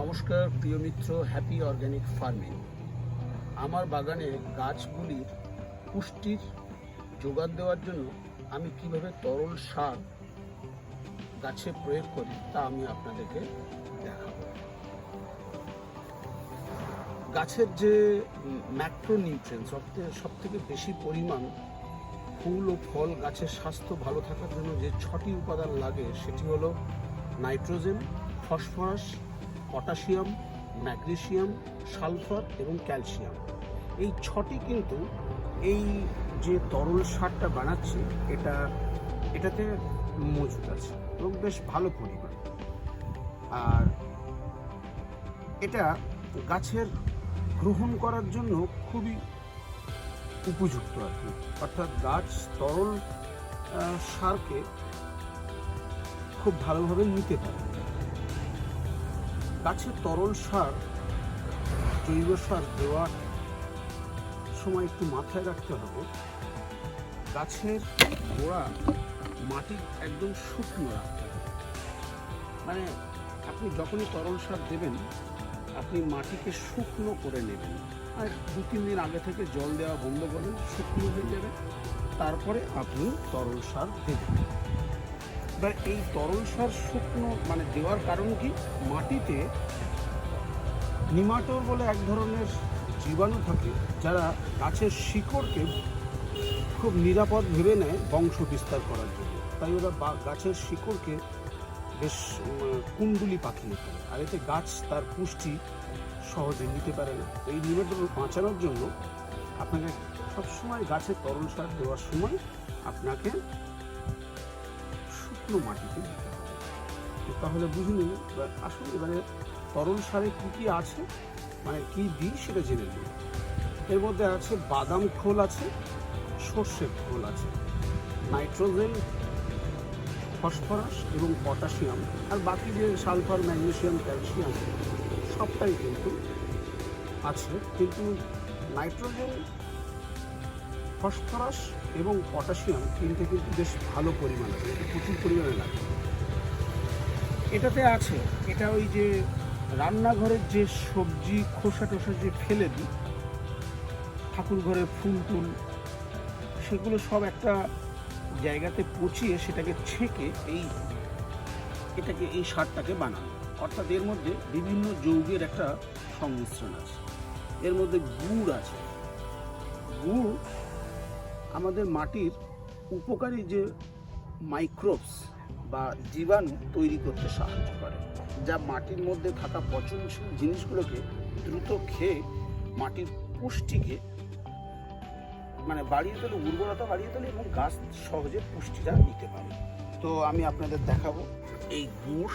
নমস্কার, প্রিয় মিত্র happy organic farming আমার বাগানে গাছগুলির পুষ্টির যোগান দেওয়ার জন্য আমি কীভাবে তরল সার গাছে প্রয়োগ করি তা আমি আপনাদেরকে দেখাব। গাছের যে ম্যাক্রো নিউট্রিয়েন্টস সব থেকে বেশি পরিমাণ ফুল ও ফল গাছের স্বাস্থ্য ভালো থাকার জন্য যে ছটি উপাদান লাগে, সেটি হলো nitrogen, phosphorus potassium magnesium sulphur এবং ক্যালসিয়াম। এই ছটি কিন্তু এই যে তরল সারটা বানাচ্ছি, এটা, এটাতে মজুদ আছে এবং বেশ ভালো পরিমাণ। আর এটা গাছের গ্রহণ করার জন্য খুবই উপযুক্ত আর কি। অর্থাৎ গাছ তরল সারকে খুব ভালোভাবে নিতে পারে। গাছের তরল সার, জৈব সার দেওয়ার সময় একটু মাথায় রাখতে হবে। গাছের গোড়া মাটি একদম শুকনো রাখতে মানে আপনি যখনই তরল সার দেবেন, আপনি মাটিকে শুকনো করে নেবেন। আর দু, তিন দিন আগে থেকে জল দেওয়া বন্ধ করবেন, শুকনো হয়ে যাবে। তারপরে আপনি তরল সার দেবেন। এবার এই তরল সার শুকনো মানে দেওয়ার কারণ কি? মাটিতে নিমাটোর বলে এক ধরনের জীবাণু থাকে যারা গাছের শিকড়কে খুব নিরাপদ ভেবে নেয় বংশ বিস্তার করার জন্য। তাই ওরা গাছের শিকড়কে বেশ কুণ্ডুলি পাকিয়ে ফেলে আর এতে গাছ তার পুষ্টি সহজে নিতে পারে না। এই নিমাটোর বাঁচানোর জন্য আপনাকে সবসময় গাছে তরল সার দেওয়ার সময় আপনাকে শুকনো মাটিতে দিতে হবে। তাহলে বুঝে নিন আসুন, এবারে তরল সারে কী কী আছে মানে কী দিই সেটা জেনে নিন। এর মধ্যে আছে বাদাম খোল আছে, সর্ষের খোল আছে, নাইট্রোজেন, ফসফরাস এবং পটাশিয়াম, আর বাকি যে সালফার, ম্যাগনেসিয়াম, ক্যালসিয়াম, সবটাই কিন্তু আছে। কিন্তু নাইট্রোজেন, ফসফরাস এবং পটাশিয়াম তিনটে কিন্তু বেশ ভালো পরিমাণ আছে প্রচুর পরিমাণে লাগে। এটাতে আছে, এটা ওই যে রান্নাঘরের যে সবজি, খোসা টোসা যে ফেলে দিই, ঠাকুর ঘরে ফুল টুল, সেগুলো সব একটা জায়গাতে পচিয়ে সেটাকে ছেঁকে এই, এটাকে এই সারটাকে বানানো। অর্থাৎ এর মধ্যে বিভিন্ন যৌগের একটা সংমিশ্রণ আছে। এর মধ্যে গুড় আছে। গুড় আমাদের মাটির উপকারী যে মাইক্রোবস বা জীবাণু তৈরি করতে সাহায্য করে, যা মাটির মধ্যে থাকা পচনশীল জিনিসগুলোকে দ্রুত খেয়ে মাটির পুষ্টিকে মানে বাড়িয়ে তোলে, উর্বরতা বাড়িয়ে তোলে এবং গাছ সহজে পুষ্টিটা নিতে পারে। তো আমি আপনাদের দেখাবো এই গুড়।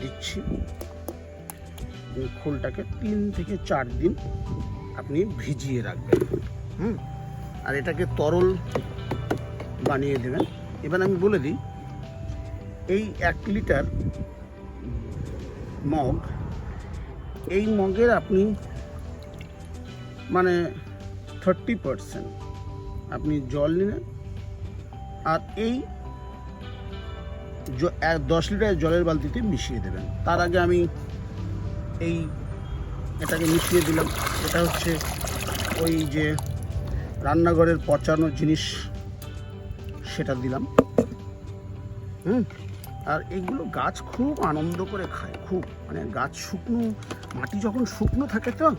দিচ্ছি। খোলটাকে তিন থেকে চার দিন আপনি ভিজিয়ে রাখবেন। হুম? আর এটাকে তরল বানিয়ে দেবেন। এবার আমি বলে দিই, এই এক লিটার মগ, এই মগের আপনি মানে থার্টি পারসেন্ট আপনি জল নিলেন আর এই দশ লিটার জলের বালতিতে মিশিয়ে দেবেন। তার আগে আমি এই এটাকে মিশিয়ে দিলাম। এটা হচ্ছে ওই যে রান্নাঘরের পচানো জিনিস, সেটা দিলাম। হুম? আর এগুলো গাছ খুব আনন্দ করে খায়, খুব। মানে গাছ শুকনো, মাটি যখন শুকনো থাকে তো,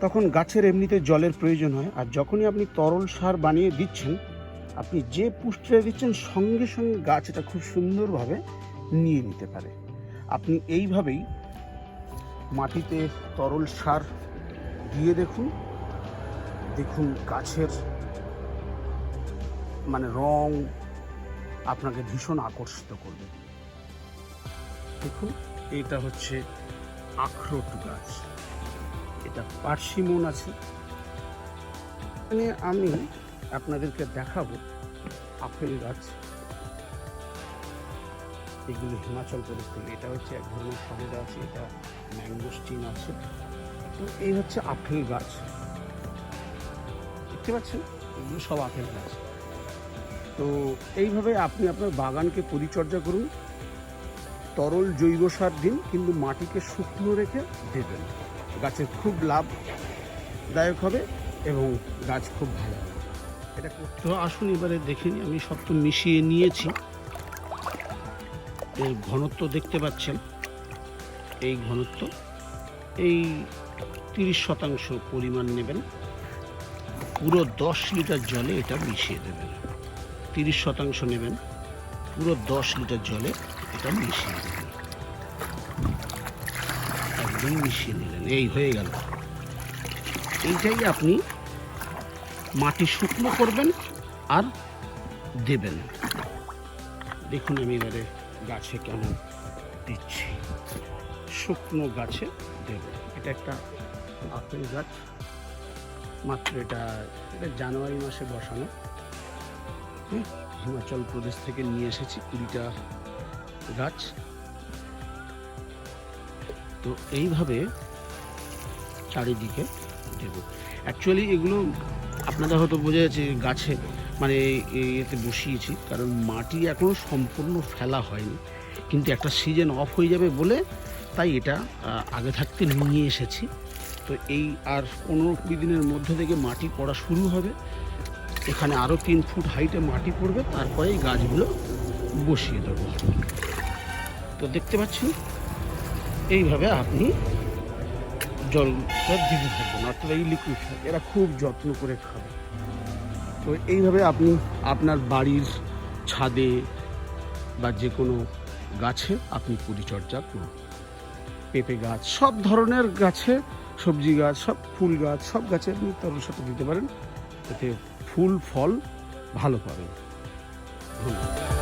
তখন গাছের এমনিতে জলের প্রয়োজন হয়। আর যখনই আপনি তরল সার বানিয়ে দিচ্ছেন, আপনি যে পুষ্টিটা দিচ্ছেন, সঙ্গে সঙ্গে গাছ এটা খুব সুন্দরভাবে নিয়ে নিতে পারে। আপনি এইভাবেই মাটিতে তরল সার দিয়ে দেখুন দেখুন গাছের মানে রং আপনাকে ভীষণ আকর্ষিত করবে। দেখুন, এটা হচ্ছে আখরোট গাছ। এটা পার্সিমন আছে। আমি আপনাদেরকে দেখাবো আপেল গাছ। এগুলো হিমাচল প্রদেশ থেকে। এটা হচ্ছে এক ধরনের সবেদা আছে এটা ম্যাঙ্গোস্টিন আছে। তো এই হচ্ছে আপেল গাছ। দেখতে পাচ্ছেন? এগুলো সব আপেল গাছ। তো এইভাবে আপনি আপনার বাগানকে পরিচর্যা করুন। তরল জৈব সার দিন, কিন্তু মাটিকে শুকনো রেখে দেবেন। গাছের খুব লাভদায়ক হবে এবং গাছ খুব ভালো হবে। এটা তো আসুন এবারে দেখিনি, আমি সব তো মিশিয়ে নিয়েছি। এর ঘনত্ব দেখতে পাচ্ছেন। এই ঘনত্ব এই তিরিশ শতাংশ পরিমাণ নেবেন। পুরো দশ লিটার জলে এটা মিশিয়ে দেবেন। তিরিশ শতাংশ নেবেন। পুরো দশ লিটার জলে এটা মিশিয়ে দেবেন। একদম মিশিয়ে নিলেন। এই হয়ে গেল। এইটাই আপনি মাটি শুকনো করবেন আর দেবেন। দেখুন আমি এবারে গাছে কেমন দিচ্ছি? শুকনো গাছে দেব। এটা একটা আপেল গাছ। মাত্র এটা এটা জানুয়ারি মাসে বসানো। হুম, হিমাচল প্রদেশ থেকে নিয়ে এসেছি কুড়িটা গাছ। তো এইভাবে চারিদিকে দেব। অ্যাকচুয়ালি এগুলো আপনাদের হয়তো বোঝা যাচ্ছে গাছে মানে এতে বসিয়েছি, কারণ মাটি এখনও সম্পূর্ণ ফেলা হয়নি, কিন্তু একটা সিজন অফ হয়ে যাবে বলে তাই এটা আগে থাকতে নিয়ে এসেছি। তো এই আর পনেরো কুড়ি দিনের মধ্যে থেকে মাটি পড়া শুরু হবে। এখানে আরও তিন ফুট হাইটে মাটি পড়বে, তারপরে এই গাছগুলো বসিয়ে দেবো। তো দেখতে পাচ্ছেন এইভাবে আপনি জলটা দিতে থাকবেন, অর্থাৎ এই লিকুইড এরা খুব যত্ন করে খাবে। তো এইভাবে আপনি আপনার বাড়ির ছাদে বা যে কোনো গাছে আপনি পরিচর্যা করুন। পেঁপে গাছ, সব ধরনের গাছে, সবজি গাছ, সব ফুল গাছ, সব গাছে আপনি তরল সাথে দিতে পারেন। এতে ফুল, ফল ভালো পাবেন। ধন্যবাদ।